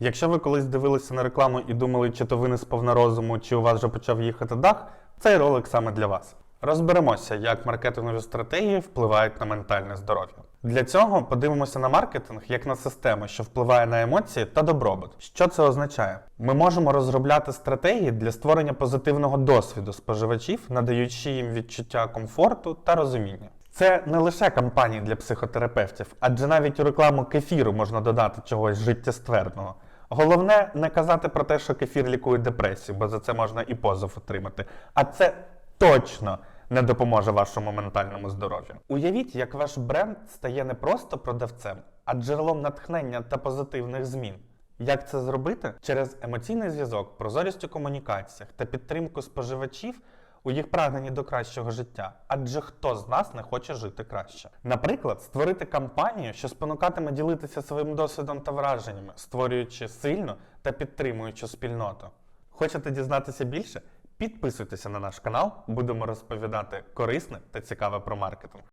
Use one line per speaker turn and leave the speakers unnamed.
Якщо ви колись дивилися на рекламу і думали, чи то ви не сповна розуму, чи у вас вже почав їхати дах, цей ролик саме для вас. Розберемося, як маркетингові стратегії впливають на ментальне здоров'я. Для цього подивимося на маркетинг як на систему, що впливає на емоції та добробут. Що це означає? Ми можемо розробляти стратегії для створення позитивного досвіду споживачів, надаючи їм відчуття комфорту та розуміння. Це не лише кампанії для психотерапевтів, адже навіть у рекламу кефіру можна додати чогось життєстверного. Головне не казати про те, що кефір лікує депресію, бо за це можна і позов отримати. А це точно не допоможе вашому ментальному здоров'ю. Уявіть, як ваш бренд стає не просто продавцем, а джерелом натхнення та позитивних змін. Як це зробити? Через емоційний зв'язок, прозорість у комунікаціях та підтримку споживачів у їх прагненні до кращого життя. Адже хто з нас не хоче жити краще? Наприклад, створити кампанію, що спонукатиме ділитися своїм досвідом та враженнями, створюючи сильну та підтримуючу спільноту. Хочете дізнатися більше? Підписуйтеся на наш канал, будемо розповідати корисне та цікаве про маркетинг.